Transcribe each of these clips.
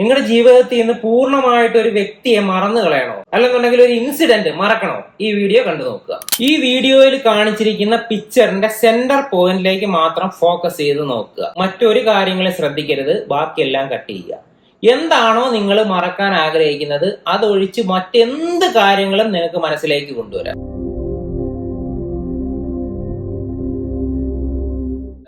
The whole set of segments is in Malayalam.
നിങ്ങളുടെ ജീവിതത്തിൽ നിന്ന് പൂർണമായിട്ട് ഒരു വ്യക്തിയെ മറന്നു കളയണോ? അല്ലെന്നുണ്ടെങ്കിൽ ഒരു ഇൻസിഡന്റ് മറക്കണോ? ഈ വീഡിയോ കണ്ടു നോക്കുക. ഈ വീഡിയോയിൽ കാണിച്ചിരിക്കുന്ന പിക്ചറിന്റെ സെന്റർ പോയിന്റിലേക്ക് മാത്രം ഫോക്കസ് ചെയ്ത് നോക്കുക. മറ്റൊരു കാര്യങ്ങളെ ശ്രദ്ധിക്കരുത്. ബാക്കിയെല്ലാം കട്ട് ചെയ്യുക. എന്താണോ നിങ്ങൾ മറക്കാൻ ആഗ്രഹിക്കുന്നത് അതൊഴിച്ച് മറ്റെന്ത് കാര്യങ്ങളും നിങ്ങൾക്ക് മനസ്സിലേക്ക് കൊണ്ടുവരാം.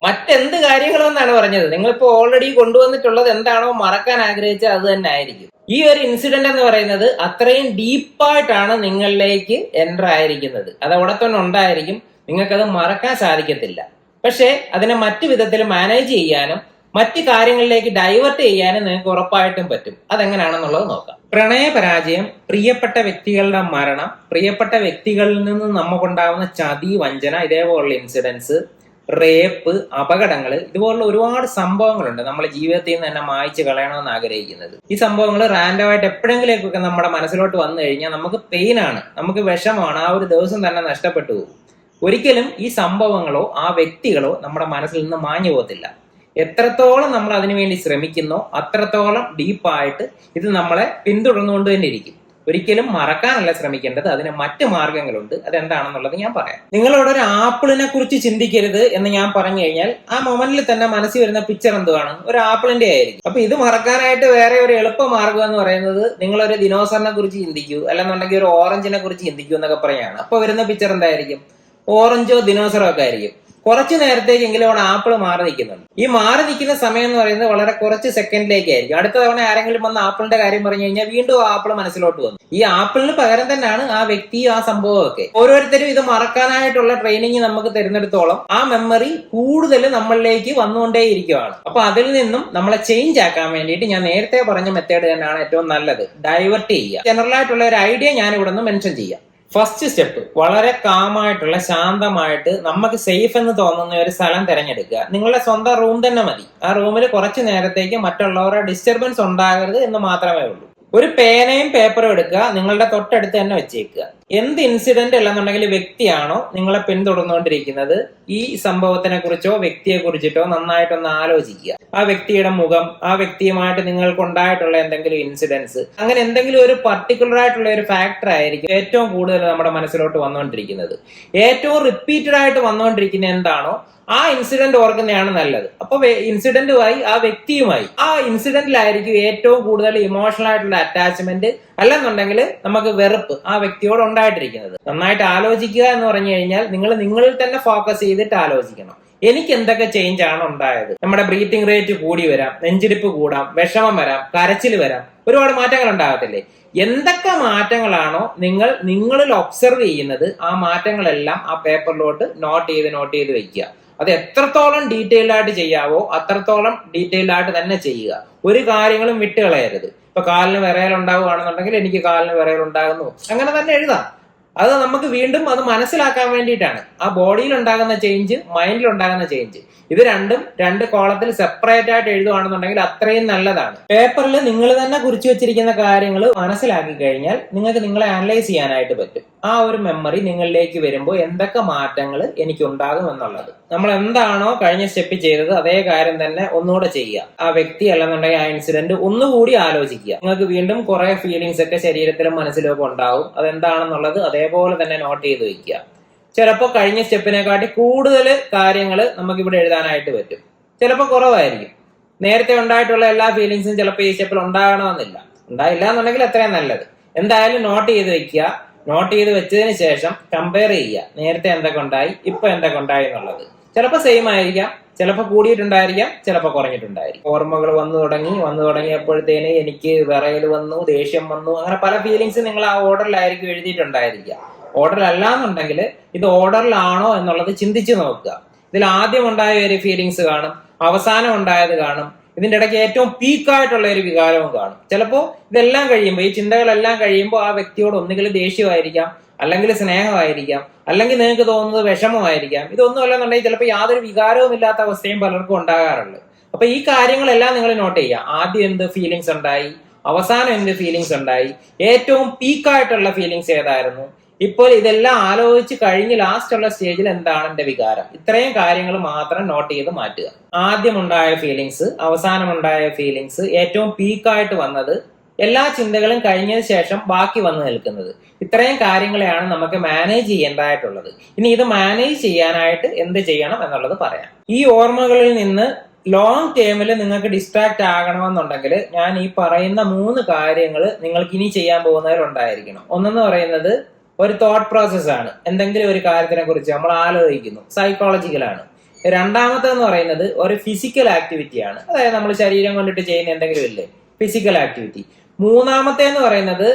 മറ്റെന്ത് കാര്യങ്ങളെന്നാണ് പറഞ്ഞത്? നിങ്ങളിപ്പോ ഓൾറെഡി കൊണ്ടുവന്നിട്ടുള്ളത് എന്താണോ മറക്കാൻ ആഗ്രഹിച്ച അത് തന്നെ ആയിരിക്കും. ഈ ഒരു ഇൻസിഡന്റ് എന്ന് പറയുന്നത് അത്രയും ഡീപ്പായിട്ടാണ് നിങ്ങളിലേക്ക് എന്റർ ആയിരിക്കുന്നത്. അത് അവിടെ തന്നെ ഉണ്ടായിരിക്കും. നിങ്ങൾക്കത് മറക്കാൻ സാധിക്കത്തില്ല. പക്ഷേ അതിനെ മറ്റു വിധത്തിൽ മാനേജ് ചെയ്യാനും മറ്റ് കാര്യങ്ങളിലേക്ക് ഡൈവേർട്ട് ചെയ്യാനും നിങ്ങൾക്ക് ഉറപ്പായിട്ടും പറ്റും. അതെങ്ങനെയാണെന്നുള്ളത് നോക്കാം. പ്രണയ പരാജയം പ്രിയപ്പെട്ട വ്യക്തികളുടെ മരണം പ്രിയപ്പെട്ട വ്യക്തികളിൽ നിന്ന് നമുക്കുണ്ടാവുന്ന ചതി വഞ്ചന ഇതേപോലുള്ള ഇൻസിഡൻസ് റേപ്പ് അപകടങ്ങൾ ഇതുപോലുള്ള ഒരുപാട് സംഭവങ്ങളുണ്ട് നമ്മുടെ ജീവിതത്തിൽ നിന്ന് തന്നെ മായ്ച്ചു കളയണമെന്ന് ആഗ്രഹിക്കുന്നത്. ഈ സംഭവങ്ങൾ റാൻഡമായിട്ട് എപ്പോഴെങ്കിലേക്കൊക്കെ നമ്മുടെ മനസ്സിലോട്ട് വന്നു കഴിഞ്ഞാൽ നമുക്ക് പെയിനാണ് നമുക്ക് വിഷമാണ് ആ ഒരു ദിവസം തന്നെ നഷ്ടപ്പെട്ടു പോകും. ഒരിക്കലും ഈ സംഭവങ്ങളോ ആ വ്യക്തികളോ നമ്മുടെ മനസ്സിൽ നിന്ന് മാഞ്ഞു പോകത്തില്ല. എത്രത്തോളം നമ്മൾ അതിനുവേണ്ടി ശ്രമിക്കുന്നോ അത്രത്തോളം ഡീപ്പായിട്ട് ഇത് നമ്മളെ പിന്തുടർന്നുകൊണ്ട് തന്നെ ഇരിക്കും. ഒരിക്കലും മറക്കാനല്ല ശ്രമിക്കേണ്ടത്. അതിന് മറ്റ് മാർഗങ്ങളുണ്ട്. അതെന്താണെന്നുള്ളത് ഞാൻ പറയാം. നിങ്ങളോട് ഒരു ആപ്പിളിനെ കുറിച്ച് ചിന്തിക്കരുത് എന്ന് ഞാൻ പറഞ്ഞു കഴിഞ്ഞാൽ ആ മൊമെന്റിൽ തന്നെ മനസ്സിൽ വരുന്ന പിക്ചർ എന്തുവാണ് ഒരു ആപ്പിളിന്റെ ആയിരിക്കും. അപ്പൊ ഇത് മറക്കാനായിട്ട് വേറെ ഒരു എളുപ്പ മാർഗം എന്ന് പറയുന്നത് ഒരു ദിനോസറിനെ കുറിച്ച് ചിന്തിക്കൂ അല്ലെന്നുണ്ടെങ്കിൽ ഒരു ഓറഞ്ചിനെ കുറിച്ച് ചിന്തിക്കൂ എന്നൊക്കെ പറയാണ്. അപ്പൊ വരുന്ന പിക്ചർ എന്തായിരിക്കും? ഓറഞ്ചോ ദിനോസറോ ഒക്കെ ആയിരിക്കും. കുറച്ചു നേരത്തേക്കെങ്കിലും അവിടെ ആപ്പിൾ മാറി നിൽക്കുന്നുണ്ട്. ഈ മാറി നിൽക്കുന്ന സമയം എന്ന് പറയുന്നത് വളരെ കുറച്ച് സെക്കൻഡിലേക്കായിരിക്കും. അടുത്ത തവണ ആരെങ്കിലും വന്ന് ആപ്പിളിന്റെ കാര്യം പറഞ്ഞു കഴിഞ്ഞാൽ വീണ്ടും ആപ്പിൾ മനസ്സിലോട്ട് വന്നു. ഈ ആപ്പിളിന് പകരം തന്നെയാണ് ആ വ്യക്തിയും ആ സംഭവം ഒക്കെ ഓരോരുത്തരും ഇത് മറക്കാനായിട്ടുള്ള ട്രെയിനിങ് നമുക്ക് തരുന്നിടത്തോളം ആ മെമ്മറി കൂടുതൽ നമ്മളിലേക്ക് വന്നുകൊണ്ടേയിരിക്കുകയാണ് അപ്പൊ അതിൽ നിന്നും നമ്മളെ ചേഞ്ച് ആക്കാൻ വേണ്ടിയിട്ട് ഞാൻ നേരത്തെ പറഞ്ഞ മെത്തേഡ് തന്നെയാണ് ഏറ്റവും നല്ലത്. ഡൈവേർട്ട് ചെയ്യുക. ജനറൽ ആയിട്ടുള്ള ഒരു ഐഡിയ ഞാൻ ഇവിടെ നിന്ന് മെൻഷൻ ചെയ്യാം. ഫസ്റ്റ് സ്റ്റെപ്പ് വളരെ കാമായിട്ടുള്ള ശാന്തമായിട്ട് നമുക്ക് സേഫ് എന്ന് തോന്നുന്ന ഒരു സ്ഥലം തിരഞ്ഞെടുക്കുക. നിങ്ങളുടെ സ്വന്തം റൂം തന്നെ മതി. ആ റൂമിൽ കുറച്ച് നേരത്തേക്ക് മറ്റുള്ളവരുടെ ഡിസ്റ്റർബൻസ് ഉണ്ടാകരുത് എന്ന് മാത്രമേ ഉള്ളൂ. ഒരു പേനയും പേപ്പറും എടുക്കുക. നിങ്ങളുടെ തൊട്ടടുത്ത് തന്നെ വെച്ചേക്കുക. എന്ത് ഇൻസിഡന്റ് അല്ലെന്നുണ്ടെങ്കിൽ വ്യക്തിയാണോ നിങ്ങളെ പിന്തുടർന്നുകൊണ്ടിരിക്കുന്നത്? ഈ സംഭവത്തിനെ കുറിച്ചോ വ്യക്തിയെ കുറിച്ചിട്ടോ നന്നായിട്ടൊന്ന് ആലോചിക്കുക. ആ വ്യക്തിയുടെ മുഖം ആ വ്യക്തിയുമായിട്ട് നിങ്ങൾക്ക് ഉണ്ടായിട്ടുള്ള എന്തെങ്കിലും ഇൻസിഡൻസ് അങ്ങനെ എന്തെങ്കിലും ഒരു പർട്ടിക്കുലർ ആയിട്ടുള്ള ഒരു ഫാക്ടർ ആയിരിക്കും ഏറ്റവും കൂടുതൽ നമ്മുടെ മനസ്സിലോട്ട് വന്നുകൊണ്ടിരിക്കുന്നത്. ഏറ്റവും റിപ്പീറ്റഡ് ആയിട്ട് വന്നുകൊണ്ടിരിക്കുന്ന എന്താണോ ആ ഇൻസിഡന്റ് ഓർക്കുന്നതാണ് നല്ലത്. അപ്പൊ ഇൻസിഡന്റുമായി ആ വ്യക്തിയുമായി ആ ഇൻസിഡന്റിലായിരിക്കും ഏറ്റവും കൂടുതൽ ഇമോഷണൽ ആയിട്ടുള്ള അറ്റാച്ച്മെന്റ് അല്ലെന്നുണ്ടെങ്കിൽ നമുക്ക് വെറുപ്പ് ആ വ്യക്തിയോട് ഉണ്ടായിട്ടിരിക്കുന്നത്. നന്നായിട്ട് ആലോചിക്കുക എന്ന് പറഞ്ഞു കഴിഞ്ഞാൽ നിങ്ങൾ നിങ്ങളിൽ തന്നെ ഫോക്കസ് ചെയ്തിട്ട് ആലോചിക്കണം. എനിക്ക് എന്തൊക്കെ ചേഞ്ച് ആണ് ഉണ്ടായത്? നമ്മുടെ ബ്രീത്തിങ് റേറ്റ് കൂടി വരാം നെഞ്ചിടിപ്പ് കൂടാം വിഷമം വരാം കരച്ചിൽ വരാം. ഒരുപാട് മാറ്റങ്ങൾ ഉണ്ടാകത്തില്ലേ? എന്തൊക്കെ മാറ്റങ്ങളാണോ നിങ്ങൾ നിങ്ങളിൽ ഒബ്സർവ് ചെയ്യുന്നത് ആ മാറ്റങ്ങളെല്ലാം ആ പേപ്പറിലോട്ട് നോട്ട് ചെയ്ത് നോട്ട് ചെയ്ത് വെക്കുക. അത് എത്രത്തോളം ഡീറ്റെയിൽഡ് ആയിട്ട് ചെയ്യാവോ അത്രത്തോളം ഡീറ്റെയിൽഡ് ആയിട്ട് തന്നെ ചെയ്യുക. ഒരു കാര്യങ്ങളും വിട്ടുകളയരുത്. ഇപ്പൊ കാലിന് വിറയൽ ഉണ്ടാവുകയാണെന്നുണ്ടെങ്കിൽ എനിക്ക് കാലിന് വിറയൽ ഉണ്ടാകുന്നു. അങ്ങനെ തന്നെ എഴുതാം. അത് നമുക്ക് വീണ്ടും അത് മനസ്സിലാക്കാൻ വേണ്ടിയിട്ടാണ്. ആ ബോഡിയിൽ ഉണ്ടാകുന്ന ചേഞ്ച് മൈൻഡിൽ ഉണ്ടാകുന്ന ചേഞ്ച് ഇത് രണ്ടും രണ്ട് കോളത്തിൽ സെപ്പറേറ്റ് ആയിട്ട് എഴുതുകയാണെന്നുണ്ടെങ്കിൽ അത്രയും നല്ലതാണ്. പേപ്പറിൽ നിങ്ങൾ തന്നെ കുറിച്ചു വെച്ചിരിക്കുന്ന കാര്യങ്ങൾ മനസ്സിലാക്കി കഴിഞ്ഞാൽ നിങ്ങൾക്ക് നിങ്ങളെ അനലൈസ് ചെയ്യാനായിട്ട് പറ്റും. ആ ഒരു മെമ്മറി നിങ്ങളിലേക്ക് വരുമ്പോൾ എന്തൊക്കെ മാറ്റങ്ങൾ എനിക്ക് ഉണ്ടാകും എന്നുള്ളത്. നമ്മൾ എന്താണോ കഴിഞ്ഞ സ്റ്റെപ്പ് ചെയ്തത് അതേ കാര്യം തന്നെ ഒന്നുകൂടെ ചെയ്യുക. ആ വ്യക്തി അല്ലെന്നുണ്ടെങ്കിൽ ആ ഇൻസിഡന്റ് ഒന്നുകൂടി ആലോചിക്കുക. നിങ്ങൾക്ക് വീണ്ടും കുറെ ഫീലിങ്സ് ഒക്കെ ശരീരത്തിലും മനസ്സിലും ഒക്കെ ഉണ്ടാവും. അതെന്താണെന്നുള്ളത് അതേപോലെ തന്നെ നോട്ട് ചെയ്ത് വെക്കുക. ചിലപ്പോൾ കഴിഞ്ഞ സ്റ്റെപ്പിനെക്കാട്ടി കൂടുതൽ കാര്യങ്ങൾ നമുക്ക് ഇവിടെ എഴുതാനായിട്ട് പറ്റും. ചിലപ്പോൾ കുറവായിരിക്കും. നേരത്തെ ഉണ്ടായിട്ടുള്ള എല്ലാ ഫീലിങ്സും ചിലപ്പോൾ ഈ സ്റ്റെപ്പിൽ ഉണ്ടാകണമെന്നില്ല. ഉണ്ടായില്ല എന്നുണ്ടെങ്കിൽ അത്രയും നല്ലത്. എന്തായാലും നോട്ട് ചെയ്ത് വെക്കുക. നോട്ട് ചെയ്ത് വെച്ചതിന് ശേഷം കമ്പയർ ചെയ്യുക. നേരത്തെ എന്തൊക്കെ ഉണ്ടായി? ഇപ്പൊ എന്തൊക്കെ ഉണ്ടായി എന്നുള്ളത്. ചിലപ്പോൾ സെയിം ആയിരിക്കാം. ചിലപ്പോൾ കൂടിയിട്ടുണ്ടായിരിക്കാം ചിലപ്പോൾ കുറഞ്ഞിട്ടുണ്ടായിരിക്കും. ഓർമ്മകൾ വന്നു തുടങ്ങി വന്നു തുടങ്ങിയപ്പോഴത്തേന് എനിക്ക് വിറയൽ വന്നു ദേഷ്യം വന്നു അങ്ങനെ പല ഫീലിങ്സ് നിങ്ങൾ ആ ഓർഡറിലായിരിക്കും എഴുതിയിട്ടുണ്ടായിരിക്കുക. ഓർഡർ അല്ലാന്നുണ്ടെങ്കിൽ ഇത് ഓർഡറിലാണോ എന്നുള്ളത് ചിന്തിച്ചു നോക്കുക. ഇതിൽ ആദ്യം ഉണ്ടായ ഒരു ഫീലിങ്സ് കാണും അവസാനം ഉണ്ടായത് കാണും ഇതിന്റെ ഇടയ്ക്ക് ഏറ്റവും പീക്കായിട്ടുള്ള ഒരു വികാരവും കാണും. ചിലപ്പോൾ ഇതെല്ലാം കഴിയുമ്പോൾ ഈ ചിന്തകളെല്ലാം കഴിയുമ്പോൾ ആ വ്യക്തിയോട് ഒന്നുകിൽ ദേഷ്യമായിരിക്കാം അല്ലെങ്കിൽ സ്നേഹമായിരിക്കാം അല്ലെങ്കിൽ നിങ്ങൾക്ക് തോന്നുന്നത് വിഷമമായിരിക്കാം. ഇതൊന്നും അല്ലെന്നുണ്ടെങ്കിൽ ചിലപ്പോൾ യാതൊരു വികാരവും ഇല്ലാത്ത അവസ്ഥയും പലർക്കും ഉണ്ടാകാറുണ്ട്. അപ്പൊ ഈ കാര്യങ്ങളെല്ലാം നിങ്ങൾ നോട്ട് ചെയ്യുക. ആദ്യം എന്ത് ഫീലിങ്സ് ഉണ്ടായി? അവസാനം എന്ത് ഫീലിങ്സ് ഉണ്ടായി? ഏറ്റവും പീക്കായിട്ടുള്ള ഫീലിങ്സ് ഏതായിരുന്നു? ഇപ്പോൾ ഇതെല്ലാം ആലോചിച്ച് കഴിഞ്ഞ് ലാസ്റ്റ് ഉള്ള സ്റ്റേജിൽ എന്താണ് എന്റെ വികാരം? ഇത്രയും കാര്യങ്ങൾ മാത്രം നോട്ട് ചെയ്ത് മാറ്റുക. ആദ്യം ഉണ്ടായ ഫീലിങ്സ് അവസാനം ഉണ്ടായ ഫീലിങ്സ് ഏറ്റവും പീക്കായിട്ട് വന്നത് എല്ലാ ചിന്തകളും കഴിഞ്ഞതിന് ശേഷം ബാക്കി വന്നു നിൽക്കുന്നത്. ഇത്രയും കാര്യങ്ങളെയാണ് നമുക്ക് മാനേജ് ചെയ്യേണ്ടതായിട്ടുള്ളത്. ഇനി ഇത് മാനേജ് ചെയ്യാനായിട്ട് എന്ത് ചെയ്യണം എന്നുള്ളത് പറയാം. ഈ ഓർമ്മകളിൽ നിന്ന് ലോങ് ടേമിൽ നിങ്ങൾക്ക് ഡിസ്ട്രാക്ട് ആകണമെന്നുണ്ടെങ്കിൽ ഞാൻ ഈ പറയുന്ന മൂന്ന് കാര്യങ്ങൾ നിങ്ങൾക്ക് ഇനി ചെയ്യാൻ പോകുന്നവരുണ്ടായിരിക്കണം. ഒന്നെന്ന് പറയുന്നത് ഒരു തോട്ട് പ്രോസസ് ആണ്. എന്തെങ്കിലും ഒരു കാര്യത്തിനെ കുറിച്ച് നമ്മൾ ആലോചിക്കുന്നു. സൈക്കോളജിക്കലാണ് രണ്ടാമത്തെന്ന് പറയുന്നത് ഒരു ഫിസിക്കൽ ആക്ടിവിറ്റി ആണ്. അതായത് നമ്മൾ ശരീരം കൊണ്ടിട്ട് ചെയ്യുന്ന എന്തെങ്കിലും ഇല്ലേ? ഫിസിക്കൽ ആക്ടിവിറ്റി മൂന്നാമത്തെ എന്ന് പറയുന്നത്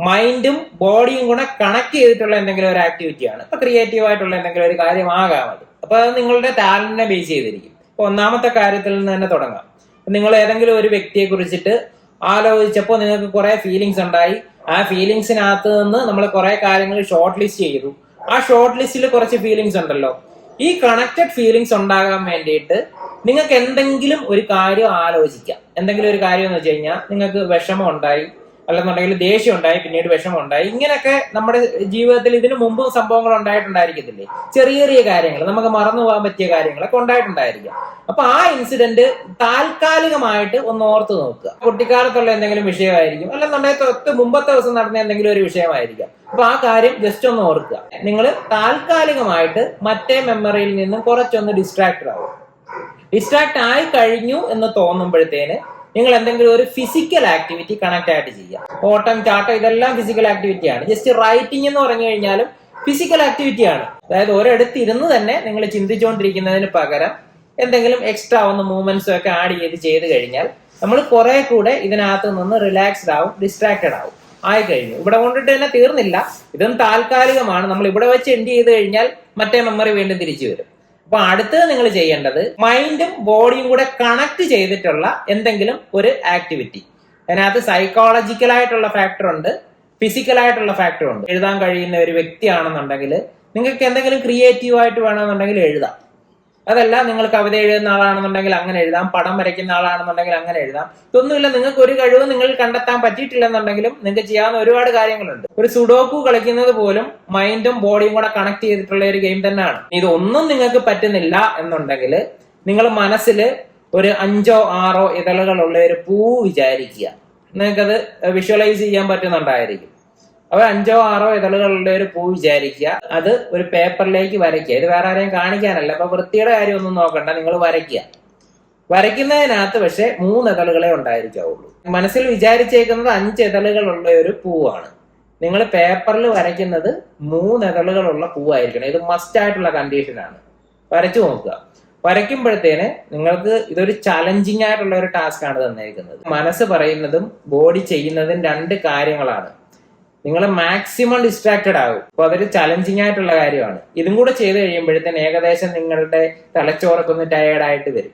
മൈൻഡും ബോഡിയും കൂടെ കണക്ട് ചെയ്തിട്ടുള്ള എന്തെങ്കിലും ഒരു ആക്ടിവിറ്റി ആണ് ഇപ്പൊ ക്രിയേറ്റീവ് ആയിട്ടുള്ള എന്തെങ്കിലും ഒരു കാര്യമാകാം അത്. അപ്പൊ അത് നിങ്ങളുടെ ടാലന്റിനെ ബേസ് ചെയ്തിരിക്കും. ഇപ്പൊ ഒന്നാമത്തെ കാര്യത്തിൽ നിന്ന് തന്നെ തുടങ്ങാം. നിങ്ങൾ ഏതെങ്കിലും ഒരു വ്യക്തിയെ കുറിച്ചിട്ട് ആലോചിച്ചപ്പോൾ നിങ്ങൾക്ക് കുറെ ഫീലിങ്സ് ഉണ്ടായി. ആ ഫീലിങ്സിനകത്ത് നിന്ന് നമ്മൾ കുറെ കാര്യങ്ങൾ ഷോർട്ട് ലിസ്റ്റ് ചെയ്തു. ആ ഷോർട്ട് ലിസ്റ്റിൽ കുറച്ച് ഫീലിങ്സ് ഉണ്ടല്ലോ. ഈ കണക്റ്റഡ് ഫീലിങ്സ് ഉണ്ടാകാൻ വേണ്ടിയിട്ട് നിങ്ങൾക്ക് എന്തെങ്കിലും ഒരു കാര്യം ആലോചിക്കാം. എന്തെങ്കിലും ഒരു കാര്യം എന്ന് വെച്ച് കഴിഞ്ഞാൽ നിങ്ങൾക്ക് വിഷമം ഉണ്ടായി അല്ലെന്നുണ്ടെങ്കിൽ ദേഷ്യം ഉണ്ടായി പിന്നീട് വിഷമം ഉണ്ടായി ഇങ്ങനെയൊക്കെ നമ്മുടെ ജീവിതത്തിൽ ഇതിനു മുമ്പും സംഭവങ്ങൾ ഉണ്ടായിട്ടുണ്ടായിരിക്കത്തില്ലേ? ചെറിയ ചെറിയ കാര്യങ്ങൾ നമുക്ക് മറന്നു പോകാൻ പറ്റിയ കാര്യങ്ങളൊക്കെ ഉണ്ടായിട്ടുണ്ടായിരിക്കാം. അപ്പൊ ആ ഇൻസിഡന്റ് താൽക്കാലികമായിട്ട് ഒന്ന് ഓർത്ത് നോക്കുക. കുട്ടിക്കാലത്തുള്ള എന്തെങ്കിലും വിഷയമായിരിക്കും അല്ലെന്നുണ്ടെങ്കിൽ തൊട്ട് മുമ്പത്തെ ദിവസം നടന്ന എന്തെങ്കിലും ഒരു വിഷയമായിരിക്കാം. അപ്പൊ ആ കാര്യം ജസ്റ്റ് ഒന്ന് ഓർക്കുക. നിങ്ങൾ താൽക്കാലികമായിട്ട് മറ്റേ മെമ്മറിയിൽ നിന്നും കുറച്ചൊന്ന് ഡിസ്ട്രാക്റ്റഡ് ആവും. ഡിസ്ട്രാക്ട് ആയി കഴിഞ്ഞു എന്ന് തോന്നുമ്പോഴത്തേന് നിങ്ങൾ എന്തെങ്കിലും ഒരു ഫിസിക്കൽ ആക്ടിവിറ്റി കണക്ട് ആയിട്ട് ചെയ്യുക. ഓട്ടം ചാട്ടം ഇതെല്ലാം ഫിസിക്കൽ ആക്ടിവിറ്റി ആണ്. ജസ്റ്റ് റൈറ്റിംഗ് എന്ന് പറഞ്ഞു കഴിഞ്ഞാലും ഫിസിക്കൽ ആക്ടിവിറ്റി ആണ്. അതായത് ഒരിടത്ത് ഇരുന്ന് തന്നെ നിങ്ങൾ ചിന്തിച്ചുകൊണ്ടിരിക്കുന്നതിന് പകരം എന്തെങ്കിലും എക്സ്ട്രാ ഒന്ന് മൂവ്മെന്റ്സും ഒക്കെ ആഡ് ചെയ്ത് ചെയ്ത് കഴിഞ്ഞാൽ നമ്മൾ കുറെ കൂടെ ഇതിനകത്ത് നിന്ന് റിലാക്സ്ഡ് ആവും ഡിസ്ട്രാക്റ്റഡ് ആവും. ആയി കഴിഞ്ഞു. ഇവിടെ കൊണ്ടിട്ട് തന്നെ തീർന്നില്ല. ഇതും താൽക്കാലികമാണ്. നമ്മൾ ഇവിടെ വെച്ച് എൻഡ് ചെയ്ത് കഴിഞ്ഞാൽ മറ്റേ മെമ്മറി വീണ്ടും തിരിച്ചു വരും. അപ്പൊ അടുത്തത് നിങ്ങൾ ചെയ്യേണ്ടത് മൈൻഡും ബോഡിയും കൂടെ കണക്ട് ചെയ്തിട്ടുള്ള എന്തെങ്കിലും ഒരു ആക്ടിവിറ്റി അതിനകത്ത് സൈക്കോളജിക്കൽ ആയിട്ടുള്ള ഫാക്ടർ ഉണ്ട് ഫിസിക്കൽ ആയിട്ടുള്ള ഫാക്ടർ ഉണ്ട്. എഴുതാൻ കഴിയുന്ന ഒരു വ്യക്തിയാണെന്നുണ്ടെങ്കിൽ നിങ്ങൾക്ക് എന്തെങ്കിലും ക്രിയേറ്റീവ് ആയിട്ട് വേണമെന്നുണ്ടെങ്കിൽ എഴുതാം. അതല്ല നിങ്ങൾ കവിത എഴുതുന്ന ആളാണെന്നുണ്ടെങ്കിൽ അങ്ങനെ എഴുതാം പടം വരയ്ക്കുന്ന ആളാണെന്നുണ്ടെങ്കിൽ അങ്ങനെ എഴുതാം. ഇതൊന്നുമില്ല നിങ്ങൾക്ക് ഒരു കഴിവ് നിങ്ങൾ കണ്ടെത്താൻ പറ്റിയിട്ടില്ലെന്നുണ്ടെങ്കിലും നിങ്ങൾക്ക് ചെയ്യാവുന്ന ഒരുപാട് കാര്യങ്ങളുണ്ട്. ഒരു സുഡോക്കു കളിക്കുന്നത് പോലും മൈൻഡും ബോഡിയും കൂടെ കണക്ട് ചെയ്തിട്ടുള്ള ഒരു ഗെയിം തന്നെയാണ്. ഇതൊന്നും നിങ്ങൾക്ക് പറ്റുന്നില്ല എന്നുണ്ടെങ്കിൽ നിങ്ങൾ മനസ്സിൽ ഒരു അഞ്ചോ ആറോ ഇതളുകളുള്ള ഒരു പൂ വിചാരിക്കുക. നിങ്ങൾക്കത് വിഷ്വലൈസ് ചെയ്യാൻ പറ്റുന്നുണ്ടായിരിക്കും. അവ അഞ്ചോ ആറോ ഇതളുകളുടെ ഒരു പൂ വിചാരിക്കുക. അത് ഒരു പേപ്പറിലേക്ക് വരയ്ക്കുക. ഇത് വേറെ ആരെയും കാണിക്കാനല്ല. അപ്പൊ വൃത്തിയുടെ കാര്യം ഒന്നും നോക്കണ്ട. നിങ്ങൾ വരയ്ക്കുക. വരയ്ക്കുന്നതിനകത്ത് പക്ഷെ മൂന്ന് ഇതളുകളെ ഉണ്ടായിരിക്കാവുള്ളൂ. മനസ്സിൽ വിചാരിച്ചേക്കുന്നത് അഞ്ച് ഇതളുകളുള്ള ഒരു പൂവാണ്. നിങ്ങൾ പേപ്പറിൽ വരയ്ക്കുന്നത് മൂന്ന് ഇതളുകളുള്ള പൂവായിരിക്കണം. ഇത് മസ്റ്റ് ആയിട്ടുള്ള കണ്ടീഷനാണ് വരച്ചു നോക്കുക. വരയ്ക്കുമ്പോഴത്തേന് നിങ്ങൾക്ക് ഇതൊരു ചലഞ്ചിങ് ആയിട്ടുള്ള ഒരു ടാസ്ക് ആണ് തന്നേക്കുന്നത് മനസ്സ് പറയുന്നതും ബോഡി ചെയ്യുന്നതും രണ്ട് കാര്യങ്ങളാണ്. നിങ്ങൾ മാക്സിമം ഡിസ്ട്രാക്റ്റഡ് ആകും. അപ്പൊ അതൊരു ചലഞ്ചിങ് ആയിട്ടുള്ള കാര്യമാണ്. ഇതും കൂടെ ചെയ്ത് കഴിയുമ്പോഴത്തേന് ഏകദേശം നിങ്ങളുടെ തലച്ചോറൊക്കെ ഒന്ന് ടയേർഡ് ആയിട്ട് വരും.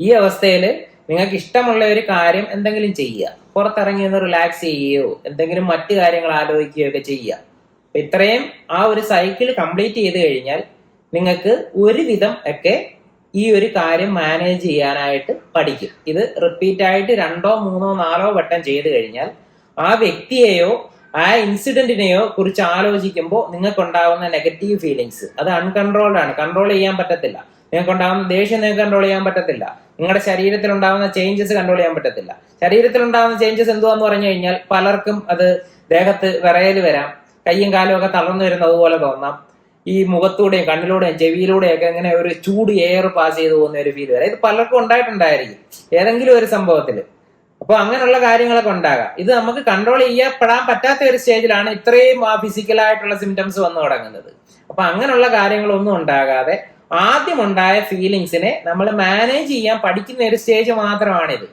ഈ അവസ്ഥയിൽ നിങ്ങൾക്ക് ഇഷ്ടമുള്ള ഒരു കാര്യം എന്തെങ്കിലും ചെയ്യുക. പുറത്തിറങ്ങി ഒന്ന് റിലാക്സ് ചെയ്യുകയോ എന്തെങ്കിലും മറ്റു കാര്യങ്ങൾ ആലോചിക്കുകയോ ഒക്കെ ചെയ്യുക. അപ്പൊ ഇത്രയും ആ ഒരു സൈക്കിൾ കംപ്ലീറ്റ് ചെയ്ത് കഴിഞ്ഞാൽ നിങ്ങൾക്ക് ഒരുവിധം ഒക്കെ ഈ ഒരു കാര്യം മാനേജ് ചെയ്യാനായിട്ട് പഠിക്കും. ഇത് റിപ്പീറ്റ് ആയിട്ട് രണ്ടോ മൂന്നോ നാലോ വട്ടം ചെയ്ത് കഴിഞ്ഞാൽ ആ വ്യക്തിയെയോ ആ ഇൻസിഡന്റിനെയോ കുറിച്ച് ആലോചിക്കുമ്പോൾ നിങ്ങൾക്ക് ഉണ്ടാകുന്ന നെഗറ്റീവ് ഫീലിങ്സ് അത് അൺകൺട്രോൾഡ് ആണ്. കൺട്രോൾ ചെയ്യാൻ പറ്റത്തില്ല. നിങ്ങൾക്ക് ഉണ്ടാകുന്ന ദേഷ്യം നിങ്ങൾക്ക് കൺട്രോൾ ചെയ്യാൻ പറ്റത്തില്ല. നിങ്ങളുടെ ശരീരത്തിൽ ഉണ്ടാകുന്ന ചേഞ്ചസ് കൺട്രോൾ ചെയ്യാൻ പറ്റത്തില്ല. ശരീരത്തിൽ ഉണ്ടാകുന്ന ചേഞ്ചസ് എന്തുവാന്ന് പറഞ്ഞു കഴിഞ്ഞാൽ പലർക്കും അത് ദേഹത്ത് വിറയൽ വരാം. കയ്യും കാലും ഒക്കെ തളർന്നു വരുന്നത് പോലെ തോന്നാം. ഈ മുഖത്തൂടെയും കണ്ണിലൂടെയും ചെവിയിലൂടെയും ഒക്കെ ഇങ്ങനെ ഒരു ചൂട് എയർ പാസ് ചെയ്തു പോകുന്ന ഒരു ഫീൽ വരാം. ഇത് പലർക്കും ഉണ്ടായിട്ടുണ്ടായിരിക്കും. ഏതെങ്കിലും ഒരു സംഭവത്തിൽ അപ്പൊ അങ്ങനെയുള്ള കാര്യങ്ങളൊക്കെ ഉണ്ടാകാം. ഇത് നമുക്ക് കൺട്രോൾ ചെയ്യപ്പെടാൻ പറ്റാത്ത ഒരു സ്റ്റേജിലാണ് ഇത്രയും ആയിട്ടുള്ള സിംറ്റംസ് വന്നു തുടങ്ങുന്നത്. അപ്പൊ അങ്ങനെയുള്ള കാര്യങ്ങളൊന്നും ഉണ്ടാകാതെ ആദ്യം ഉണ്ടായ ഫീലിങ്സിനെ നമ്മൾ മാനേജ് ചെയ്യാൻ പഠിക്കുന്ന ഒരു സ്റ്റേജ് മാത്രമാണിത്.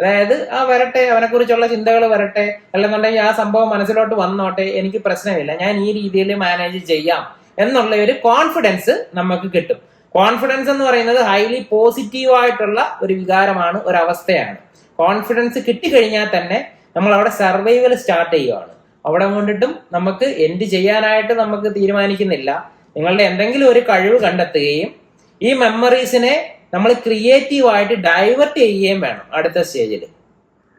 അതായത് ആ വരട്ടെ അവനെ കുറിച്ചുള്ള ചിന്തകൾ വരട്ടെ അല്ലെന്നുണ്ടെങ്കിൽ ആ സംഭവം മനസ്സിലോട്ട് വന്നോട്ടെ എനിക്ക് പ്രശ്നമില്ല ഞാൻ ഈ രീതിയിൽ മാനേജ് ചെയ്യാം എന്നുള്ള ഒരു കോൺഫിഡൻസ് നമുക്ക് കിട്ടും. കോൺഫിഡൻസ് എന്ന് പറയുന്നത് ഹൈലി പോസിറ്റീവായിട്ടുള്ള ഒരു വികാരമാണ് ഒരു അവസ്ഥയാണ്. കോൺഫിഡൻസ് കിട്ടിക്കഴിഞ്ഞാൽ തന്നെ നമ്മൾ അവിടെ സർവൈവൽ സ്റ്റാർട്ട് ചെയ്യുവാണ്. അവിടെ കൊണ്ടിട്ടും നമുക്ക് എന്ത് ചെയ്യാനായിട്ട് നമുക്ക് തീരുമാനിക്കുന്നില്ല. നിങ്ങളുടെ എന്തെങ്കിലും ഒരു കഴിവ് കണ്ടെത്തുകയും ഈ മെമ്മറീസിനെ നമ്മൾ ക്രിയേറ്റീവായിട്ട് ഡൈവേർട്ട് ചെയ്യുകയും വേണം അടുത്ത സ്റ്റേജിൽ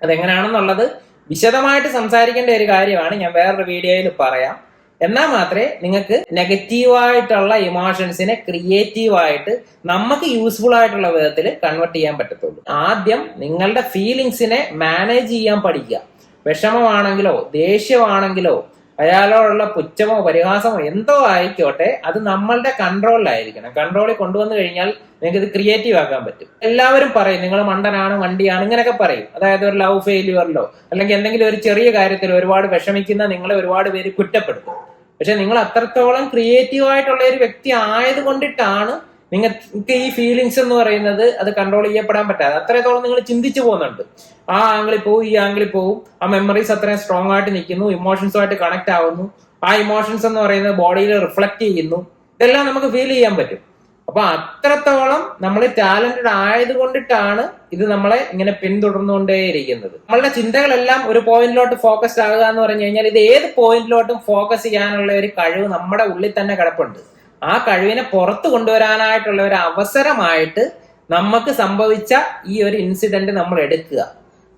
അതെങ്ങനെയാണെന്നുള്ളത് വിശദമായിട്ട് സംസാരിക്കേണ്ട ഒരു കാര്യമാണ്. ഞാൻ വേറൊരു വീഡിയോയിൽ പറയാം. എന്നാൽ മാത്രമേ നിങ്ങൾക്ക് നെഗറ്റീവായിട്ടുള്ള ഇമോഷൻസിനെ ക്രിയേറ്റീവായിട്ട് നമുക്ക് യൂസ്ഫുൾ ആയിട്ടുള്ള വിധത്തിൽ കൺവെർട്ട് ചെയ്യാൻ പറ്റത്തുള്ളൂ. ആദ്യം നിങ്ങളുടെ ഫീലിങ്സിനെ മാനേജ് ചെയ്യാൻ പഠിക്കുക. വിഷമമാണെങ്കിലോ ദേഷ്യമാണെങ്കിലോ അയാളോടുള്ള പുച്ഛമോ പരിഹാസമോ എന്തോ ആയിക്കോട്ടെ അത് നമ്മളുടെ കൺട്രോളിലായിരിക്കണം കൺട്രോളിൽ കൊണ്ടുവന്നു കഴിഞ്ഞാൽ നിങ്ങൾക്ക് ഇത് ക്രിയേറ്റീവ് ആക്കാൻ പറ്റും. എല്ലാവരും പറയും നിങ്ങൾ മണ്ടനാണ് വണ്ടിയാണ് ഇങ്ങനെയൊക്കെ പറയും. അതായത് ഒരു ലവ് ഫെയിലിയറിലോ അല്ലെങ്കിൽ എന്തെങ്കിലും ഒരു ചെറിയ കാര്യത്തിൽ ഒരുപാട് വിഷമിക്കുന്ന നിങ്ങളെ ഒരുപാട് പേര് കുറ്റപ്പെടുത്തും. പക്ഷെ നിങ്ങൾ അത്രത്തോളം ക്രിയേറ്റീവ് ആയിട്ടുള്ള ഒരു വ്യക്തി ആയത് കൊണ്ടിട്ടാണ് നിങ്ങൾക്ക് ഈ ഫീലിങ്സ് എന്ന് പറയുന്നത് അത് കൺട്രോൾ ചെയ്യപ്പെടാൻ പറ്റാതെ. അത്രത്തോളം നിങ്ങൾ ചിന്തിച്ചു പോകുന്നുണ്ട്. ആ ആംഗിളിൽ പോവും ഈ ആംഗിളിൽ പോവും. ആ മെമ്മറീസ് അത്രയും സ്ട്രോങ് ആയിട്ട് നിൽക്കുന്നു ഇമോഷൻസുമായിട്ട് കണക്ട് ആവുന്നു. ആ ഇമോഷൻസ് എന്ന് പറയുന്നത് ബോഡിയിൽ റിഫ്ലക്ട് ചെയ്യുന്നു. ഇതെല്ലാം നമുക്ക് ഫീൽ ചെയ്യാൻ പറ്റും. അപ്പൊ അത്രത്തോളം നമ്മൾ ടാലന്റഡ് ആയത് കൊണ്ടിട്ടാണ് ഇത് നമ്മളെ ഇങ്ങനെ പിന്തുടർന്നുകൊണ്ടേയിരിക്കുന്നത്. നമ്മളുടെ ചിന്തകളെല്ലാം ഒരു പോയിന്റിലോട്ട് ഫോക്കസ്ഡ് ആകുക എന്ന് പറഞ്ഞു കഴിഞ്ഞാൽ ഇത് ഏത് പോയിന്റിലോട്ടും ഫോക്കസ് ചെയ്യാനുള്ള ഒരു കഴിവ് നമ്മുടെ ഉള്ളിൽ തന്നെ കിടപ്പുണ്ട്. ആ കഴിവിനെ പുറത്തു കൊണ്ടുവരാനായിട്ടുള്ള ഒരു അവസരമായിട്ട് നമുക്ക് സംഭവിച്ച ഈ ഒരു ഇൻസിഡന്റ് നമ്മൾ എടുക്കുക.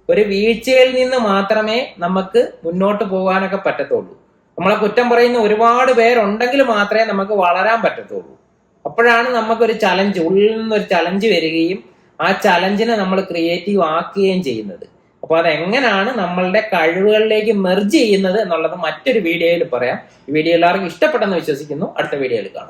ഒരു വീഴ്ചയിൽ നിന്ന് മാത്രമേ നമുക്ക് മുന്നോട്ട് പോകാനൊക്കെ പറ്റത്തുള്ളൂ. നമ്മളെ കുറ്റം പറയുന്ന ഒരുപാട് പേരുണ്ടെങ്കിൽ മാത്രമേ നമുക്ക് വളരാൻ പറ്റത്തുള്ളൂ. അപ്പോഴാണ് നമുക്കൊരു ചലഞ്ച് ഉള്ളിൽ നിന്നൊരു ചലഞ്ച് വരികയും ആ ചലഞ്ചിനെ നമ്മൾ ക്രിയേറ്റീവ് ആക്കുകയും ചെയ്യുന്നത്. അപ്പൊ അതെങ്ങനെയാണ് നമ്മളുടെ കഴിവുകളിലേക്ക് മെർജ് ചെയ്യുന്നത് എന്നുള്ളത് മറ്റൊരു വീഡിയോയിൽ പറയാം. ഈ വീഡിയോ എല്ലാവർക്കും ഇഷ്ടപ്പെട്ടെന്ന് വിശ്വസിക്കുന്നു. അടുത്ത വീഡിയോയിൽ കാണാം.